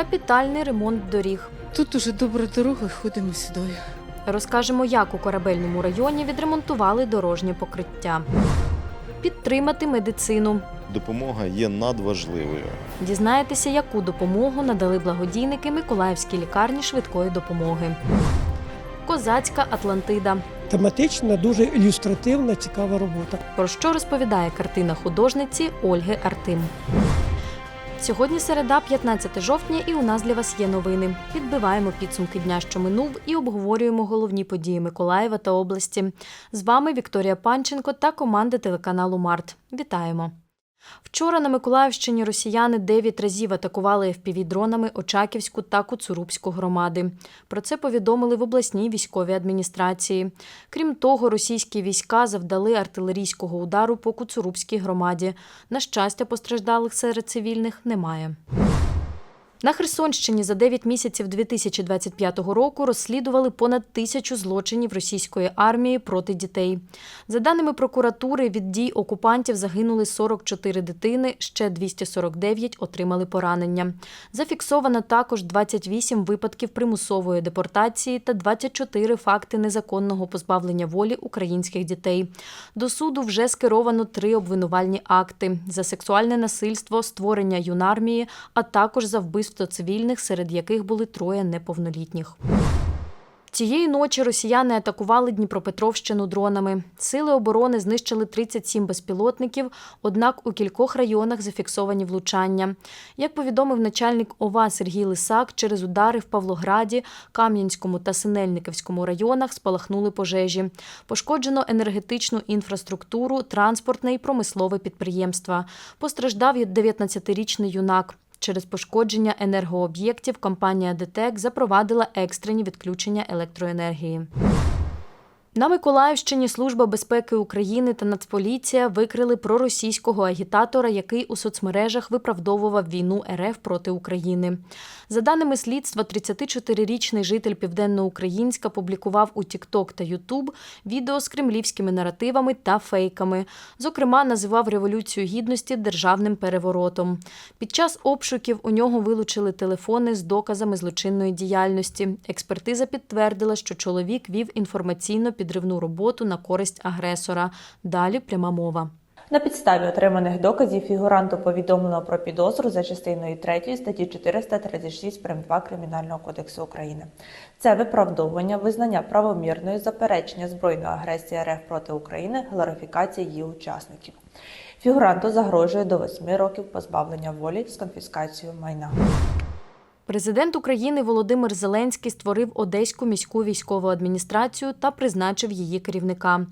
Капітальний ремонт доріг. Тут уже добра дорога, ходимо сюди. Розкажемо, як у корабельному районі відремонтували дорожнє покриття. Підтримати медицину. Допомога є надважливою. Дізнаєтеся, яку допомогу надали благодійники Миколаївській лікарні швидкої допомоги. Козацька Атлантида. Тематична, дуже ілюстративна, цікава робота. Про що розповідає картина художниці Ольги Артим. Сьогодні середа, 15 жовтня, і у нас для вас є новини. Підбиваємо підсумки дня, що минув, і обговорюємо головні події Миколаєва та області. З вами Вікторія Панченко та команда телеканалу Март. Вітаємо! Вчора на Миколаївщині росіяни 9 разів атакували FPV-дронами Очаківську та Куцурубську громади. Про це повідомили в обласній військовій адміністрації. Крім того, російські війська завдали артилерійського удару по Куцурубській громаді. На щастя, постраждалих серед цивільних немає. На Херсонщині за 9 місяців 2025 року розслідували понад тисячу злочинів російської армії проти дітей. За даними прокуратури, від дій окупантів загинули 44 дитини, ще 249 отримали поранення. Зафіксовано також 28 випадків примусової депортації та 24 факти незаконного позбавлення волі українських дітей. До суду вже скеровано три обвинувальні акти за сексуальне насильство, створення юнармії, а також за вбивство цивільних, серед яких були троє неповнолітніх. Цієї ночі росіяни атакували Дніпропетровщину дронами. Сили оборони знищили 37 безпілотників, однак у кількох районах зафіксовані влучання. Як повідомив начальник ОВА Сергій Лисак, через удари в Павлограді, Кам'янському та Синельниківському районах спалахнули пожежі. Пошкоджено енергетичну інфраструктуру, транспортне і промислове підприємства. Постраждав і 19-річний юнак. Через пошкодження енергооб'єктів компанія ДТЕК запровадила екстрені відключення електроенергії. На Миколаївщині Служба безпеки України та Нацполіція викрили проросійського агітатора, який у соцмережах виправдовував війну РФ проти України. За даними слідства, 34-річний житель Південноукраїнська публікував у TikTok та YouTube відео з кремлівськими наративами та фейками. Зокрема, називав революцію гідності державним переворотом. Під час обшуків у нього вилучили телефони з доказами злочинної діяльності. Експертиза підтвердила, що чоловік вів інформаційно підривну роботу на користь агресора. Далі пряма мова. На підставі отриманих доказів фігуранту повідомлено про підозру за частиною 3 статті 436 прим. 2 Кримінального кодексу України. Це виправдовування, визнання правомірної заперечення збройної агресії РФ проти України, глорифікація її учасників. Фігуранту загрожує до 8 років позбавлення волі з конфіскацією майна. Президент України Володимир Зеленський створив Одеську міську військову адміністрацію та призначив її керівника.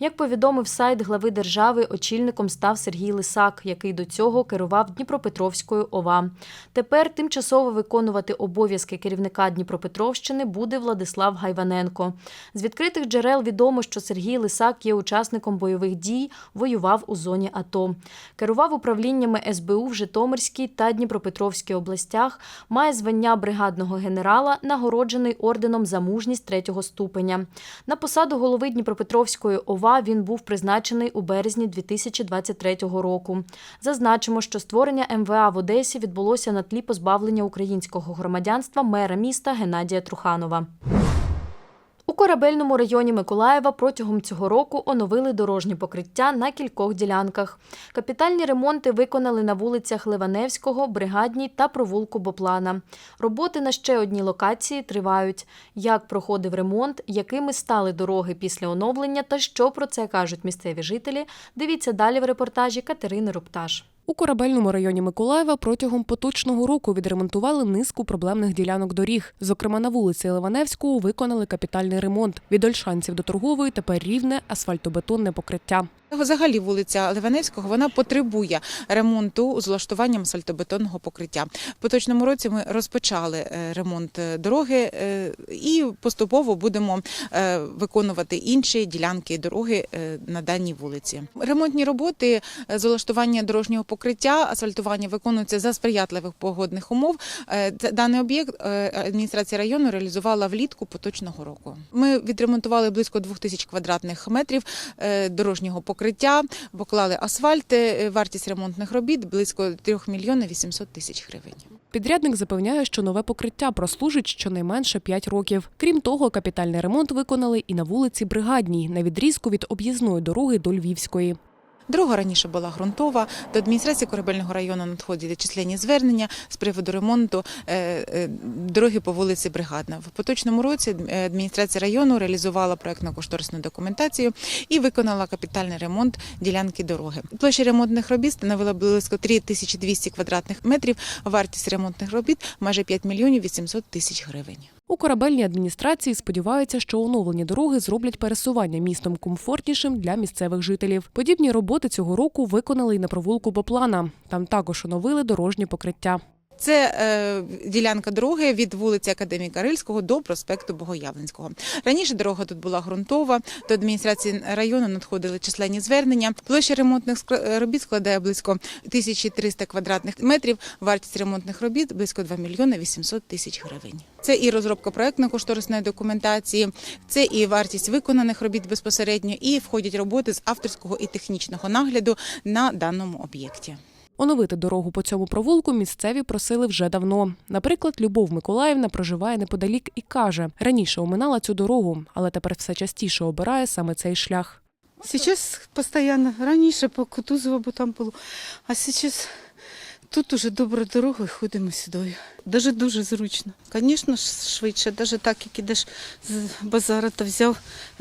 Як повідомив сайт глави держави, очільником став Сергій Лисак, який до цього керував Дніпропетровською ОВА. Тепер тимчасово виконувати обов'язки керівника Дніпропетровщини буде Владислав Гайваненко. З відкритих джерел відомо, що Сергій Лисак є учасником бойових дій, воював у зоні АТО. Керував управліннями СБУ в Житомирській та Дніпропетровській областях, має звання бригадного генерала, нагороджений орденом за мужність третього ступеня. На посаду голови Дніпропетровської ОВА він був призначений у березні 2023 року. Зазначимо, що створення МВА в Одесі відбулося на тлі позбавлення українського громадянства мера міста Геннадія Труханова. Корабельному районі Миколаєва протягом цього року оновили дорожнє покриття на кількох ділянках. Капітальні ремонти виконали на вулицях Ливаневського, Бригадній та провулку Боплана. Роботи на ще одній локації тривають. Як проходив ремонт, якими стали дороги після оновлення та що про це кажуть місцеві жителі, дивіться далі в репортажі Катерини Рупташ. У корабельному районі Миколаєва протягом поточного року відремонтували низку проблемних ділянок доріг. Зокрема, на вулиці Ливаневського виконали капітальний ремонт. Від Ольшанців до торгової тепер рівне асфальтобетонне покриття. Взагалі вулиця Ливаневського вона потребує ремонту з влаштуванням асфальтобетонного покриття. В поточному році ми розпочали е, ремонт е, дороги е, і поступово будемо виконувати інші ділянки дороги на даній вулиці. Ремонтні роботи з влаштування дорожнього покриття, асфальтування виконуються за сприятливих погодних умов. Даний об'єкт адміністрація району реалізувала влітку поточного року. Ми відремонтували близько 2000 квадратних метрів дорожнього покриття, поклали асфальт. Е, Вартість ремонтних робіт близько 3 мільйонів 800 тисяч гривень. Підрядник запевняє, що нове покриття прослужить щонайменше 5 років. Крім того, капітальний ремонт виконали і на вулиці Бригадній на відрізку від об'їзної дороги до Львівської. Дорога раніше була ґрунтова. До адміністрації корабельного району надходили численні звернення з приводу ремонту е, е, дороги по вулиці Бригадна. В поточному році е, адміністрація району реалізувала проектно-кошторисну документацію і виконала капітальний ремонт ділянки дороги. Площа ремонтних робіт становила близько 3200 квадратних метрів. Вартість ремонтних робіт майже 5 мільйонів 800 тисяч гривень. У корабельній адміністрації сподіваються, що оновлені дороги зроблять пересування містом комфортнішим для місцевих жителів. Подібні роботи цього року виконали й на провулку Боплана. Там також оновили дорожнє покриття. Це е, ділянка дороги від вулиці Академіка Рильського до проспекту Богоявленського. Раніше дорога тут була ґрунтова. До адміністрації району надходили численні звернення. Площа ремонтних скла- робіт складає близько 1300 квадратних метрів. Вартість ремонтних робіт близько 2 мільйони 800 тисяч гривень. Це і розробка проектно-кошторисної документації, це і вартість виконаних робіт безпосередньо, і входять роботи з авторського і технічного нагляду на даному об'єкті. Оновити дорогу по цьому провулку місцеві просили вже давно. Наприклад, Любов Миколаївна проживає неподалік і каже, раніше оминала цю дорогу, але тепер все частіше обирає саме цей шлях. Сейчас постоянно. Раніше по Кутузова, бо там було. А зараз тут уже добра дорога і ходимо сюди. Даже дуже зручно. Звісно швидше, навіть так, як ідеш з базара та взяв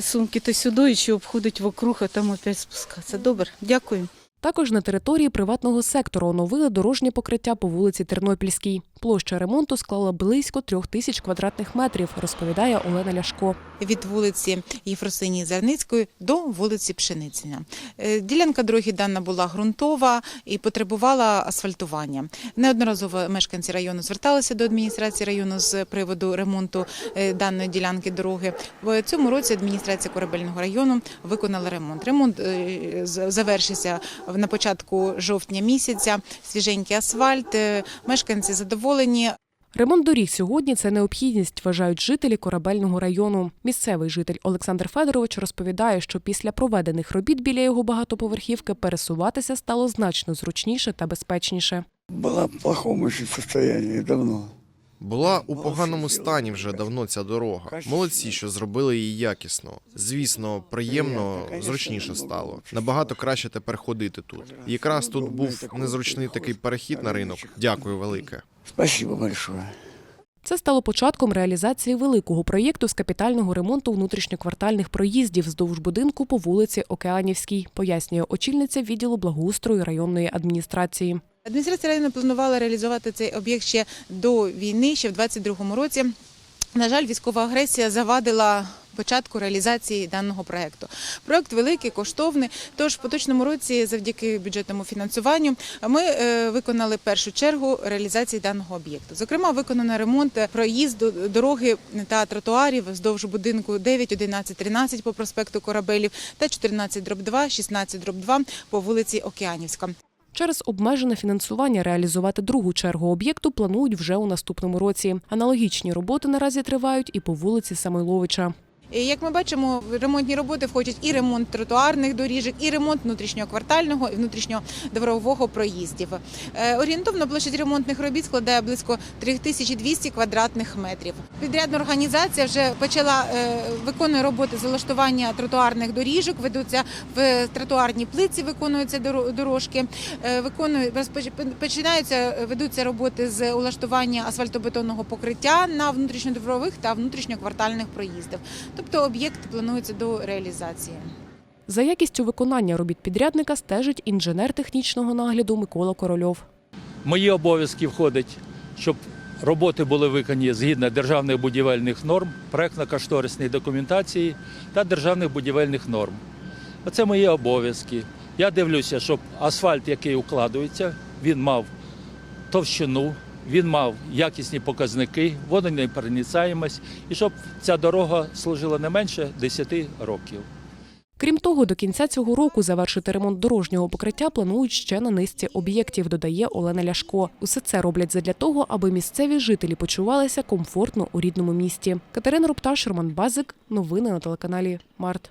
сумки, то сюди і ще обходить вокруг, а там опять спускатися. Добре, дякую. Також на території приватного сектору оновили дорожнє покриття по вулиці Тернопільській. Площа ремонту склала близько трьох тисяч квадратних метрів, розповідає Олена Ляшко. від вулиці Єфросинії Зерницької до вулиці Пшеницина. Е, Ділянка дороги дана була ґрунтова і потребувала асфальтування. Неодноразово мешканці району зверталися до адміністрації району з приводу ремонту е, даної ділянки дороги. В цьому році адміністрація корабельного району виконала ремонт. Ремонт е, завершився на початку жовтня місяця. Свіженький асфальт. е, Мешканці задоволені. Ремонт доріг сьогодні це необхідність, вважають жителі корабельного району. Місцевий житель Олександр Федорович розповідає, що після проведених робіт біля його багатоповерхівки пересуватися стало значно зручніше та безпечніше. Была в плохом еще состоянии давно. Була у поганому стані вже давно ця дорога. Молодці, що зробили її якісно. Звісно, приємно, зручніше стало. Набагато краще тепер ходити тут. Якраз тут був незручний такий перехід на ринок. Дякую велике. Спасибо большое. Це стало початком реалізації великого проєкту з капітального ремонту внутрішньоквартальних проїздів вздовж будинку по вулиці Океанівській, пояснює очільниця відділу благоустрою районної адміністрації. Адміністрація району планувала реалізувати цей об'єкт ще до війни, ще в 22-му році. На жаль, військова агресія завадила початку реалізації даного проекту. Проект великий, коштовний. Тож в поточному році, завдяки бюджетному фінансуванню, ми е, виконали першу чергу реалізації даного об'єкту. Зокрема, виконано ремонт проїзду дороги та тротуарів вздовж будинку 9, 11, 13 по проспекту Корабелів та 14 дроб 2, 16 дроб 2 по вулиці Океанівська. Через обмежене фінансування реалізувати другу чергу об'єкту планують вже у наступному році. Аналогічні роботи наразі тривають і по вулиці Самойловича. Як ми бачимо, ремонтні роботи входять і ремонт тротуарних доріжок, і ремонт внутрішнього квартального і внутрішнього дворового проїздів. Е, Орієнтовно площадь ремонтних робіт складає близько 3200 квадратних метрів. Підрядна організація вже почала е, виконує роботи з влаштування тротуарних доріжок. Ведуться в тротуарній плитці, виконуються доро- дорожки. Е, Виконують починаються ведуться роботи з улаштування асфальтобетонного покриття на внутрішньодворових та внутрішньоквартальних проїздів. Тобто об'єкт планується до реалізації. За якістю виконання робіт підрядника стежить інженер технічного нагляду Микола Корольов. мої обов'язки входить, щоб роботи були виконані згідно державних будівельних норм, проектно-кошторисної документації та державних будівельних норм. Оце мої обов'язки. Я дивлюся, щоб асфальт, який укладується, він мав товщину, він мав якісні показники, водонепроницаємость, і щоб ця дорога служила не менше 10 років. Крім того, до кінця цього року завершити ремонт дорожнього покриття планують ще на низці об'єктів, додає Олена Ляшко. Усе це роблять задля того, аби місцеві жителі почувалися комфортно у рідному місті. Катерина Рупташ, Роман Базик. Новини на телеканалі Март.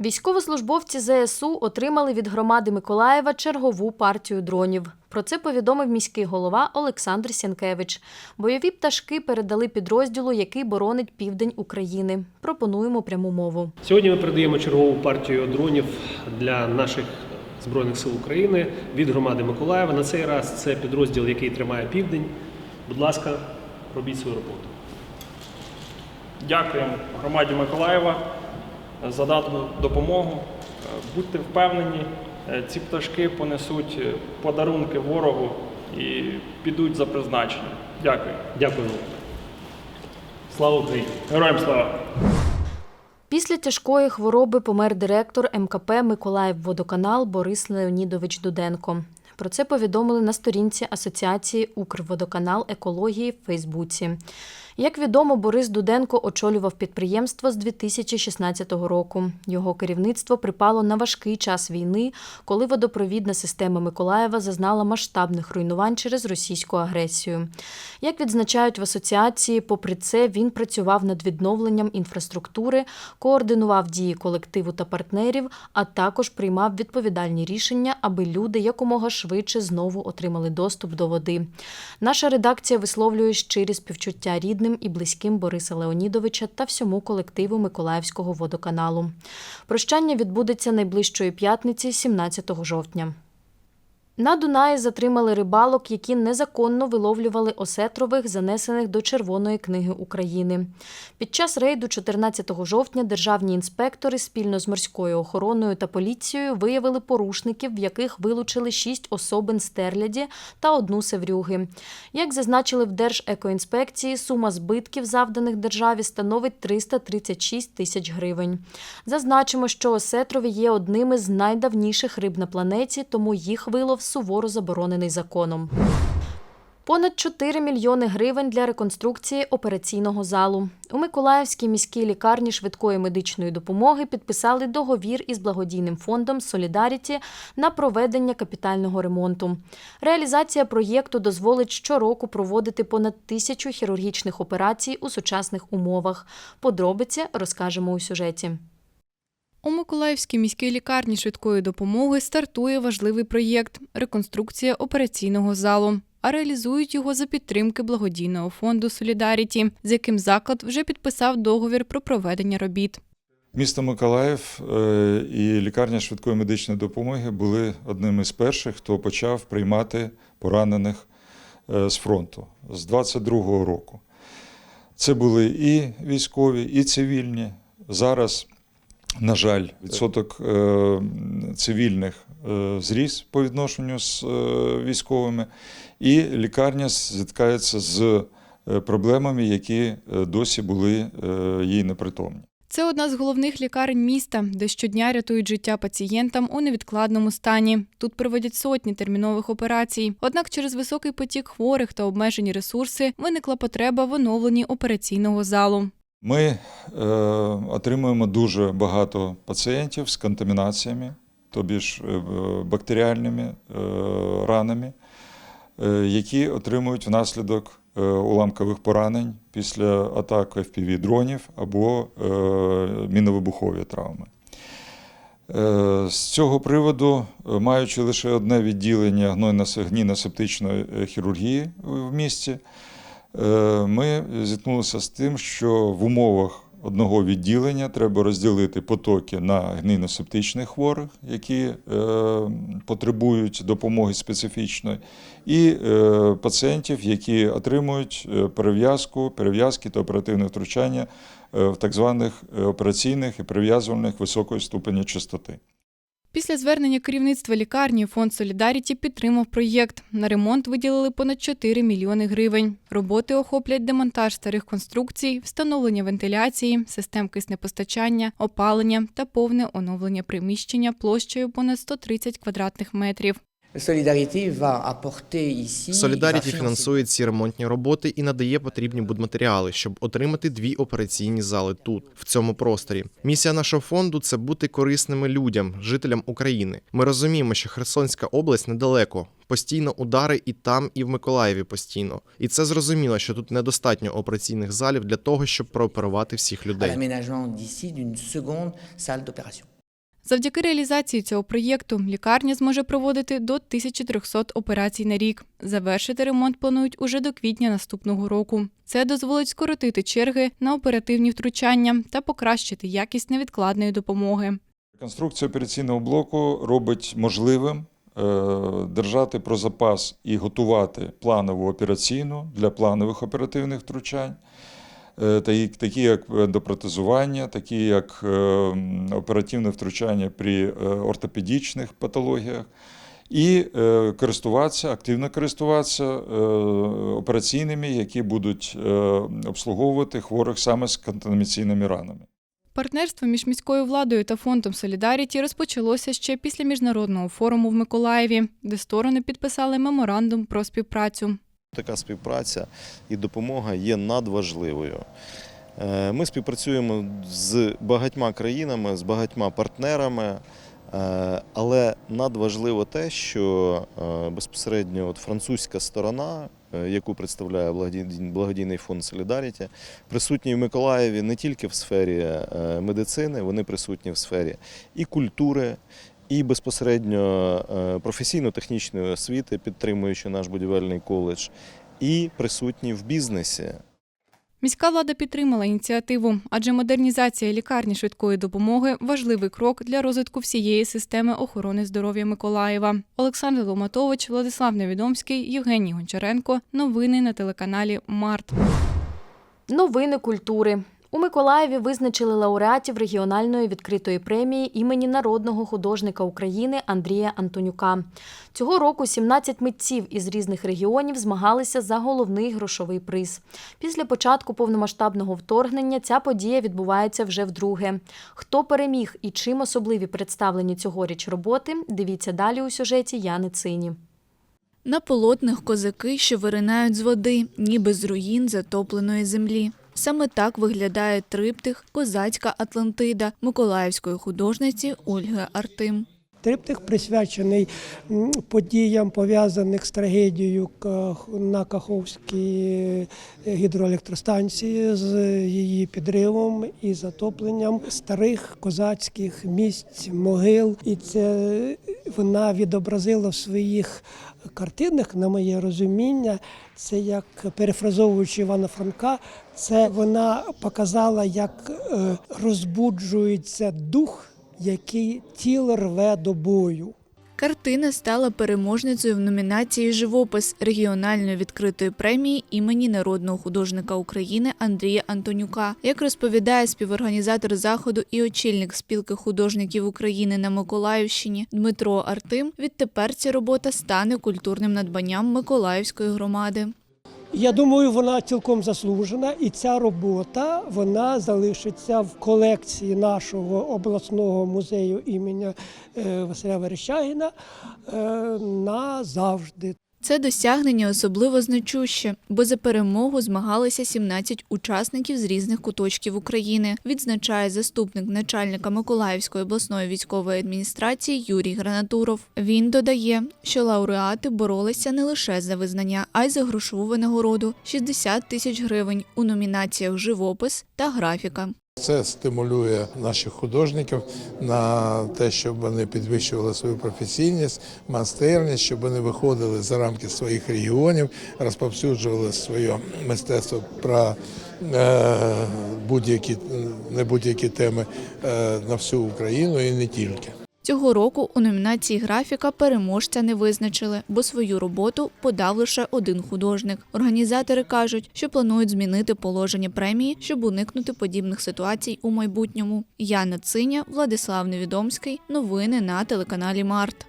Військовослужбовці ЗСУ отримали від громади Миколаєва чергову партію дронів. Про це повідомив міський голова Олександр Сянкевич. Бойові пташки передали підрозділу, який боронить південь України. Пропонуємо пряму мову. Сьогодні ми передаємо чергову партію дронів для наших збройних сил України від громади Миколаєва. На цей раз це підрозділ, який тримає південь. Будь ласка, робіть свою роботу. Дякуємо громаді Миколаєва за дану допомогу. Е, Будьте впевнені, е, ці пташки понесуть е, подарунки ворогу і підуть за призначенням. Дякую. Дякую. Слава Україні! Героям слава! Після тяжкої хвороби помер директор МКП Миколаївводоканал Борис Леонідович Дуденко. Про це повідомили на сторінці Асоціації Укрводоканал екології в Фейсбуці. Як відомо, Борис Дуденко очолював підприємство з 2016 року. Його керівництво припало на важкий час війни, коли водопровідна система Миколаєва зазнала масштабних руйнувань через російську агресію. Як відзначають в асоціації, попри це він працював над відновленням інфраструктури, координував дії колективу та партнерів, а також приймав відповідальні рішення, аби люди якомога швидше знову отримали доступ до води. Наша редакція висловлює щирі співчуття рідним і близьким Бориса Леонідовича та всьому колективу Миколаївського водоканалу. Прощання відбудеться найближчої п'ятниці, 17 жовтня. На Дунаї затримали рибалок, які незаконно виловлювали осетрових, занесених до Червоної книги України. Під час рейду 14 жовтня державні інспектори спільно з морською охороною та поліцією виявили порушників, в яких вилучили шість особин стерляді та одну севрюги. Як зазначили в Держекоінспекції, сума збитків, завданих державі, становить 336 тисяч гривень. Зазначимо, що осетрові є одними з найдавніших риб на планеті, тому їх вилов суворо заборонений законом. Понад 4 мільйони гривень для реконструкції операційного залу. У Миколаївській міській лікарні швидкої медичної допомоги підписали договір із благодійним фондом Солідаріті на проведення капітального ремонту. Реалізація проєкту дозволить щороку проводити понад тисячу хірургічних операцій у сучасних умовах. Подробиці розкажемо у сюжеті. У Миколаївській міській лікарні швидкої допомоги стартує важливий проєкт реконструкція операційного залу. А реалізують його за підтримки благодійного фонду Солідаріті, з яким заклад вже підписав договір про проведення робіт. Місто Миколаїв е, і лікарня швидкої медичної допомоги були одними з перших, хто почав приймати поранених е, з фронту з 22-го року. Це були і військові, і цивільні. Зараз, на жаль, відсоток е, цивільних е, зріс по відношенню з е, військовими, і лікарня зіткається з проблемами, які досі були їй непритомні. Це одна з головних лікарень міста, де щодня рятують життя пацієнтам у невідкладному стані. Тут проводять сотні термінових операцій. Однак через високий потік хворих та обмежені ресурси виникла потреба в оновленні операційного залу. Ми е, отримуємо дуже багато пацієнтів з контамінаціями, тобі ж е, бактеріальними е, ранами, е, які отримують внаслідок е, уламкових поранень після атак FPV-дронів або е, міновибухові травми. Е, З цього приводу, е, маючи лише одне відділення гнойно-септичної хірургії в місті, Е, ми зіткнулися з тим, що в умовах одного відділення треба розділити потоки на гнійно-септичних хворих, які е, потребують допомоги специфічної, і е, пацієнтів, які отримують е, перев'язку, перев'язки та оперативне втручання е, в так званих е, операційних і прив'язувальних високої ступені частоти. Після звернення керівництва лікарні фонд Солідаріті підтримав проєкт. На ремонт виділили понад 4 мільйони гривень. Роботи охоплять демонтаж старих конструкцій, встановлення вентиляції, систем киснепостачання, опалення та повне оновлення приміщення площею понад 130 квадратних метрів. Солідаріті фінансує ці ремонтні роботи і надає потрібні будматеріали, щоб отримати дві операційні зали тут, в цьому просторі. Місія нашого фонду це бути корисними людям, жителям України. Ми розуміємо, що Херсонська область недалеко. Постійно удари і там, і в Миколаєві постійно. І це зрозуміло, що тут недостатньо операційних залів для того, щоб прооперувати всіх людей. Завдяки реалізації цього проєкту лікарня зможе проводити до 1300 операцій на рік. Завершити ремонт планують уже до квітня наступного року. Це дозволить скоротити черги на оперативні втручання та покращити якість невідкладної допомоги. Конструкція операційного блоку робить можливим е, держати про запас і готувати планову операційну для планових оперативних втручань, такі як е, допротезування, такі як е, оперативне втручання при е, ортопедичних патологіях. І е, користуватися, активно користуватися е, операційними, які будуть е, обслуговувати хворих саме з контамінаційними ранами. Партнерство між міською владою та фондом Солідаріті розпочалося ще після міжнародного форуму в Миколаєві, де сторони підписали меморандум про співпрацю. Така співпраця і допомога є надважливою. Е, Ми співпрацюємо з багатьма країнами, з багатьма партнерами, е, але надважливо те, що е, безпосередньо от французька сторона, яку представляє благодійний- фонд Солідаріті, присутні в Миколаєві не тільки в сфері медицини, вони присутні в сфері і культури, і безпосередньо е, професійно-технічної освіти, підтримуючи наш будівельний коледж, і присутні в бізнесі. Міська влада підтримала ініціативу, адже модернізація лікарні швидкої допомоги важливий крок для розвитку всієї системи охорони здоров'я Миколаєва. Олександр Ломатович, Владислав Невідомський, Євгеній Гончаренко. Новини на телеканалі Март. Новини культури. У Миколаєві визначили лауреатів регіональної відкритої премії імені народного художника України Андрія Антонюка. Цього року 17 митців із різних регіонів змагалися за головний грошовий приз. Після початку повномасштабного вторгнення ця подія відбувається вже вдруге. Хто переміг і чим особливі представлені цьогоріч роботи, дивіться далі у сюжеті Яни Цині. На полотнах козаки, що виринають з води, ніби з руїн затопленої землі. Саме так виглядає триптих Козацька Атлантида Миколаївської художниці Ольги Артим. Триптих присвячений подіям, пов'язаних з трагедією на Каховській гідроелектростанції, з її підривом і затопленням старих козацьких місць, могил. І це вона відобразила в своїх картинах, на моє розуміння, це як перефразовуючи Івана Франка, це вона показала, як е, розбуджується дух який тіло рве до бою. Картина стала переможницею в номінації Живопис регіональної відкритої премії імені народного художника України Андрія Антонюка. Як розповідає співорганізатор заходу і очільник спілки художників України на Миколаївщині Дмитро Артим, відтепер ця робота стане культурним надбанням Миколаївської громади. Я думаю, вона цілком заслужена, і ця робота вона залишиться в колекції нашого обласного музею імені е, Василя Верещагіна е, назавжди. Це досягнення особливо значуще, бо за перемогу змагалися 17 учасників з різних куточків України, відзначає заступник начальника Миколаївської обласної військової адміністрації Юрій Гранатуров. Він додає, що лауреати боролися не лише за визнання, а й за грошову винагороду 60 тисяч гривень у номінаціях живопис та графіка. Це стимулює наших художників на те, щоб вони підвищували свою професійність, майстерність, щоб вони виходили за рамки своїх регіонів, розповсюджували своє мистецтво про е, будь-які не будь-які теми е, на всю Україну і не тільки. Цього року у номінації графіка переможця не визначили, бо свою роботу подав лише один художник. Організатори кажуть, що планують змінити положення премії, щоб уникнути подібних ситуацій у майбутньому. Яна Циня, Владислав Невідомський. Новини на телеканалі Март.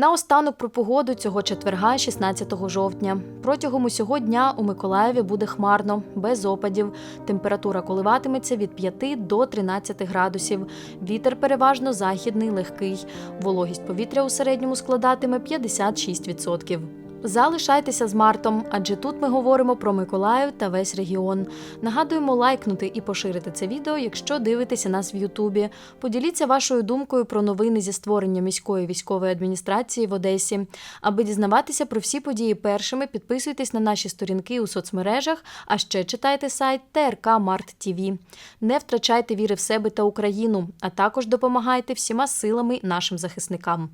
Наостанок про погоду цього четверга, 16 жовтня. Протягом усього дня у Миколаєві буде хмарно, без опадів. Температура коливатиметься від 5 до 13 градусів. Вітер переважно західний, легкий. Вологість повітря у середньому складатиме 56%. Залишайтеся з Мартом, адже тут ми говоримо про Миколаїв та весь регіон. Нагадуємо лайкнути і поширити це відео, якщо дивитеся нас в Ютубі. Поділіться вашою думкою про новини зі створення міської військової адміністрації в Одесі. Аби дізнаватися про всі події першими, підписуйтесь на наші сторінки у соцмережах, а ще читайте сайт ТРК Март ТІВІ. Не втрачайте віри в себе та Україну, а також допомагайте всіма силами нашим захисникам.